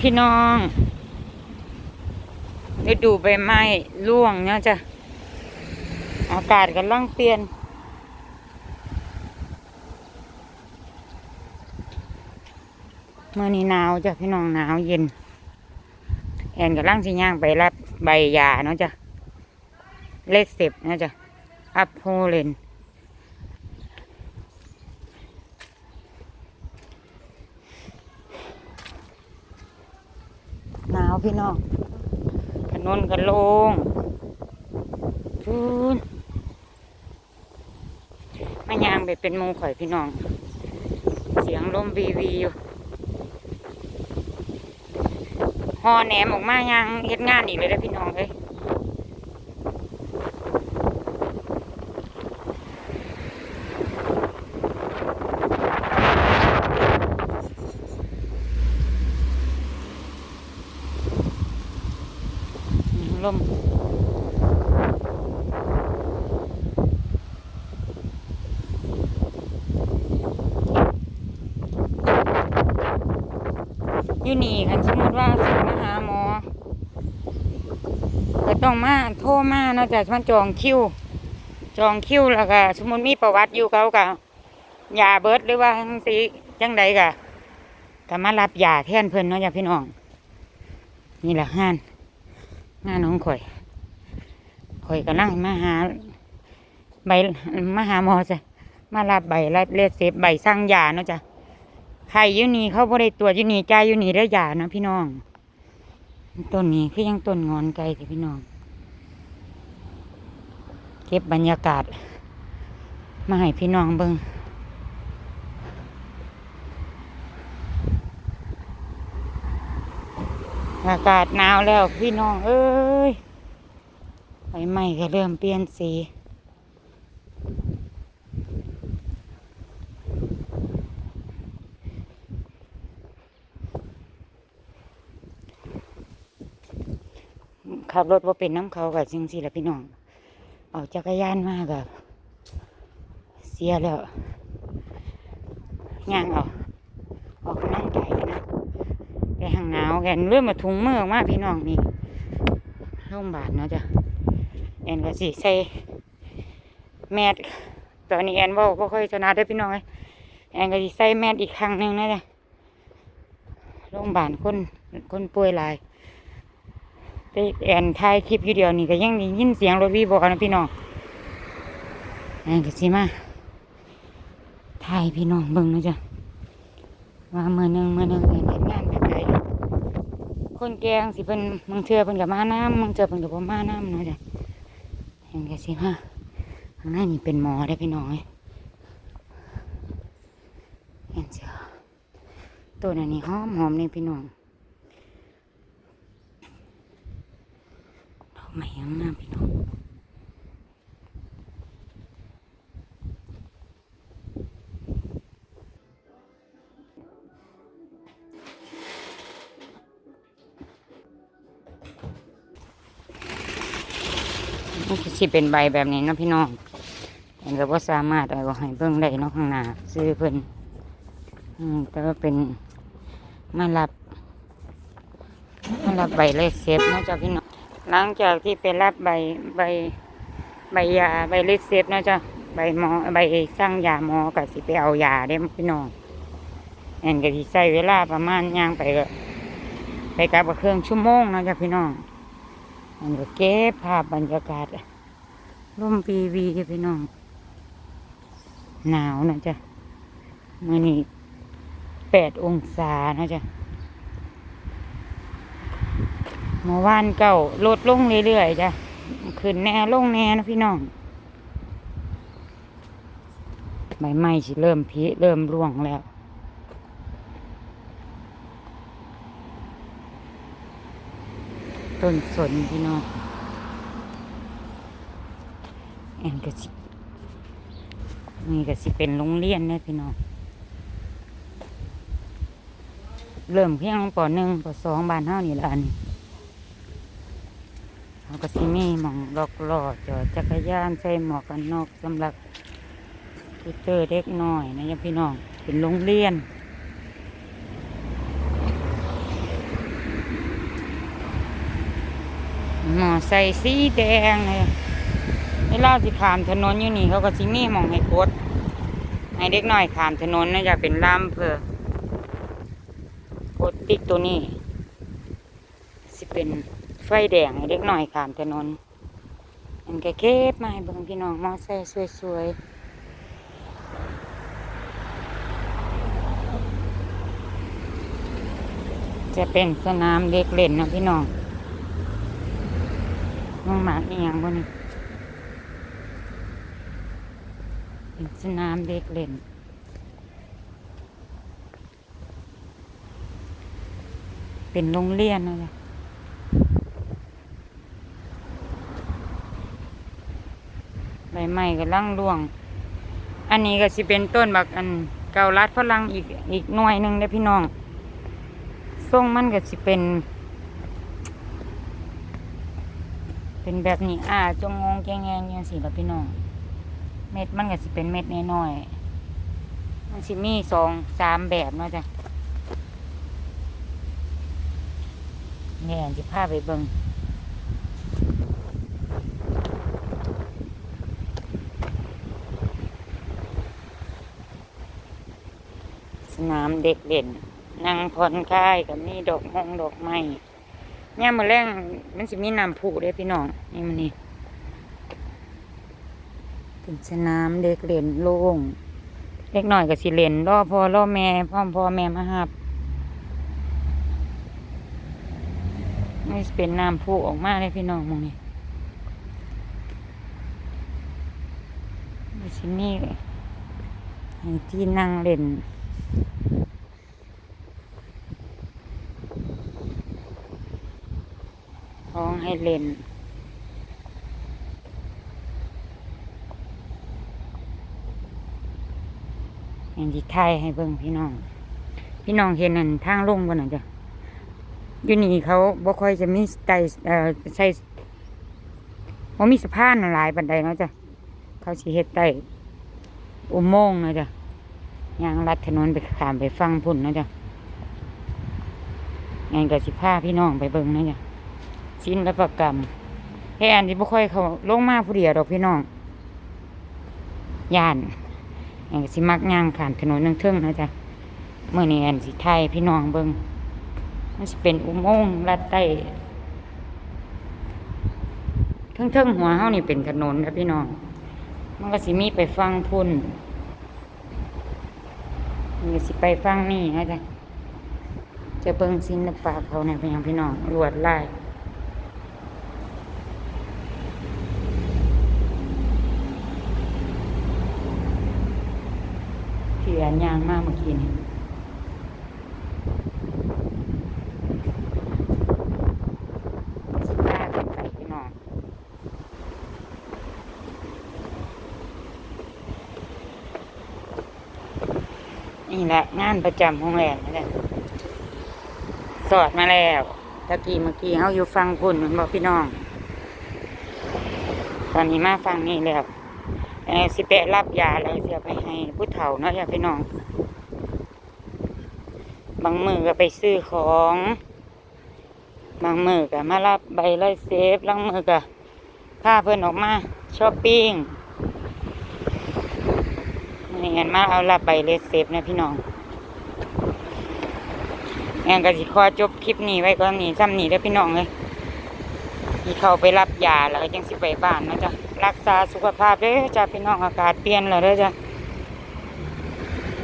พี่น้องฤดูใบไม้ร่วงเนาะจ้ะอากาศกำลังเปลี่ยน เมื่อนี้หนาวจ้ะพี่น้องหนาวเย็น แอนกำลังสิย่างไปรับใบยาเนาะจ้ะเลสเซปเนาะจ้ะอัพโฮเลน หนาว พี่น้องถนนกันลงพูนมายางไปเป็นมูข่อยพี่น้อง เสียงลมวีวีอยู่หอแหนมออกมายางเฮ็ดงานอีกเลยได้พี่น้องเอ้ยอืมลม อยู่นี่คันสมมติว่าสิมาหาหมอก็ต้องมาโทรมาเนาะจากมันจองคิว จองคิวแล้วก็สมมติมีประวัติอยู่เขาก็ยาเบิดหรือว่าจังสิจังใดก็ก็มารับยาแทนเพิ่นเนาะจ้ะพี่น้อง นี่แหละงาน งานของข่อย ข่อยกำลังมาหาใบมาหาหมอจ้ะมารับใบรับเลดเซฟใบสั่งยาเนาะจ้ะ ใครอยู่นี่เขาบ่ได้ตรวยูนี่จ่ายอยู่นี่ได้ยานะพี่น้องต้นนี้คือยังต้นงอนไกลแต่พี่น้อง เก็บบรรยากาศ มาให้พี่น้องเบิงอากาศหนาวแล้วพี่น้อง เอ้ยใบไม้ก็เริ่มเปลี่ยนสี ขับรถว่าเป็นน้ำเขากับจริงสิละพี่น้องเอาจักรยานมากับเสียแล้วย่างเอาออกกำลังกายกันะไปห่างหนาวแอนเริ่มมาถุงเมือออกมาพี่น้องนี่รงพยาบาลเนาะจ้ะแอนก็สิใส่แมสตอนนี้แอนว่าบ่ค่อยจะนาได้พี่น้องเอ้แอนก็สิใส่แมสอีกครั้งหนึ่งนะจ้ะโรงพยาบาลคนคนป่วยหลาย แต่แอนถ่ายคลิปอยู่เดียวนี่ก็ยังได้ยินเสียงรถวีบอกนะพี่น้องแอนก็สิมาถ่ายพี่น้องเบิ่งนะจ๊ะว่าเมื่อหนึงเมื่อหนึงแอนเฮ็ดงานแบบใดคนแกงสิเพิ่นบางเทื่อเพิ่นก็มาน้ำบางเทื่อเพิ่นก็บ่มาน้ำนะจ้ะแอนก็สิมาข้างในนี่เป็นหมอได้พี่น้องเอ้ยแอนเสียตัวนั้นหอมหอมนี่พี่น้อง ดอกไม้ยังงาพี่น้องมันก็สิเป็นใบแบบนี้นะพี่น้องเห็นก็บ่สามารถเอาให้เบิ่งได้นาะข้างหน้าซื้อเพิ่นอืมแต่ว่าเป็นมารับมารับใบเลขเซฟนะเจ้าพี่น้อง หลังจากที่ไปรับใบใบใบยาใบลิดเซฟนะจ๊ะใบหมอใบสร้างยาหมอกับสิไปเอายาได้พี่น้องแอนก็สิใช้เวลาประมาณย่างไปก็ไปกับเครื่องชั่วโมงนะจ๊ะพี่น้องอันก็เก็บภาพบรรยากาศร่มปีวีจ้ะพี่น้อง หนาวนะจ๊ะมื่อนี้แปดองศานะจ๊ะ เมื่อวานเก่าลดลงเรื่อยๆจ้ะขึ้นแน่ลงแน่นะพี่น้อง ใบไม้สิเริ่มพิเริ่มร่วงแล้วต้นสนพี่น้องแอนก็สินี่ก็สิเป็นโรงเรียนนี่พี่น้อง เริ่มเพียงปอหนึ่งปอสองบ้านเฮานี่ละอันนี้ ก็สิมีหมองล็อกล้อจอดจักรยานใส่หมอกกันนอกสำหรับกูเตอร์เล็กน้อยนะพี่น้องเป็นโรงเรียนหมอใส่สีแดงเลยไเวลาสิขามถนนอยู่นี่เขาก็สิมีหมองให้กดให้เด็กน้อยขามถนนนะอยากเป็นล่ามเพื่อกดติ๊กตัวนี้สิเป็น ไฟแดงเด็กหน้อยขามถนนมันก็เก็บมาให้เบิ่งพี่น้องมอไซค์สวยๆจะเป็นสนามเด็กเล่นนะพี่น้องน้องหมาเอียงบ่นี่เป็นสนามเด็กเล่น เป็นโรงเรียนนะจ๊ะ ใบไม้ก็ลังร่วง อันนี้ก็สิเป็นต้นบักอันเกาลัดฝรั่งอีกอีกหน่วยหนึ่งเด้พี่น้องทรงมันก็สิเป็น เป็นแบบนี้ อ่า จงงงแกงแงงยังสิละพี่น้อง เม็ดมันก็สิเป็นเม็ดน้อยๆมันสิมีสองสามแบบเนาะจ้ะเนี่ยจะพาไปเบิง นามเด็กเด่นนั่งผ่อนคลายกับมีดอกมงดอกไม้เนี่ยมาแรงมันจะมีน้ำผุเด้พี่น้องนี่มันนี่เป็นสนามเด็กเล่นโล่งเล็กหน่อยก็สิเล่นรอพ่อรอแม่พ่อพ่อแม่มาหับนี่เป็นน้ำพุออกมาเลยพี่น้องมองนี่นี่สินี่ที่นั่งเล่น ห้อง ให้เล่น อย่างที่ไทยให้เบิ่งพี่น้อง พี่น้องเห็นนั่นทางลงบนน่ะจ้ะอยู่นี่เขาบ่ค่อยจะมีไตเอ่อใช้บ่มีสะพานหลายบันไดเนาะจ้ะเขาสิเฮ็ดไต้อุโมงค์นะจ้ะยางลัดถนนไปขามไปฟังพุ่นนะจ้ะงานก็สิพาพี่น้องไปเบิ่งนะจ้ะ ศิลปกรรมแค่อันที่บ่ค่อยเขาลงมาผู้เดียวดอกพี่น้องย่านอันสิมักย่างขามถนนนึงเทิงนะจ้ะเมื้อนี้อันสิไทยพี่น้องเบิ่งมันจะเป็นอุโมงค์ลัดใต้เทิงๆหัวเฮานี่เป็นถนนครับพี่น้อง มันก็สิมีไปฟังพุ่นมันก็สิไปฟังนี่นะจ๊ะจะเบิ่งศิลปะเขาเนี่ยเป็นยังพี่น้องลวดลาย ที่อันยางมากเมื่อกี้นี่สิพากันไปพี่น้องนี่แหละงานประจำของแหลมนี่แหละสอดมาแล้วตะกี้เมื่อกี้เขาอยู่ฟังคุณมันบอกพี่น้อง ตอนนี้มาฟังนี่แล้ว สิไปะรับยาแล้วเสียไปให้ผู้เฒ่าเนาะอย่าพี่น้อง บางมือก็ไปซื้อของ บางมือก็มารับใบไล่เซฟบางมือก็พาเพื่อนออกมาช้อปปิ้งนี่งันมาเอารับใบเลสเซฟนะพี่น้องงั้นก็สิขอจบคลิปนี้ไว้ก่อนนี่ซ้ำนี่เด้อพี่น้องเลยที่เขาไปรับยาแล้วก็ยังสิไปบ้านนะจ้ะ รักษาสุขภาพเด้อจ้าพี่น้องอากาศเปลี่ยนแล้วเด้อจ้ะ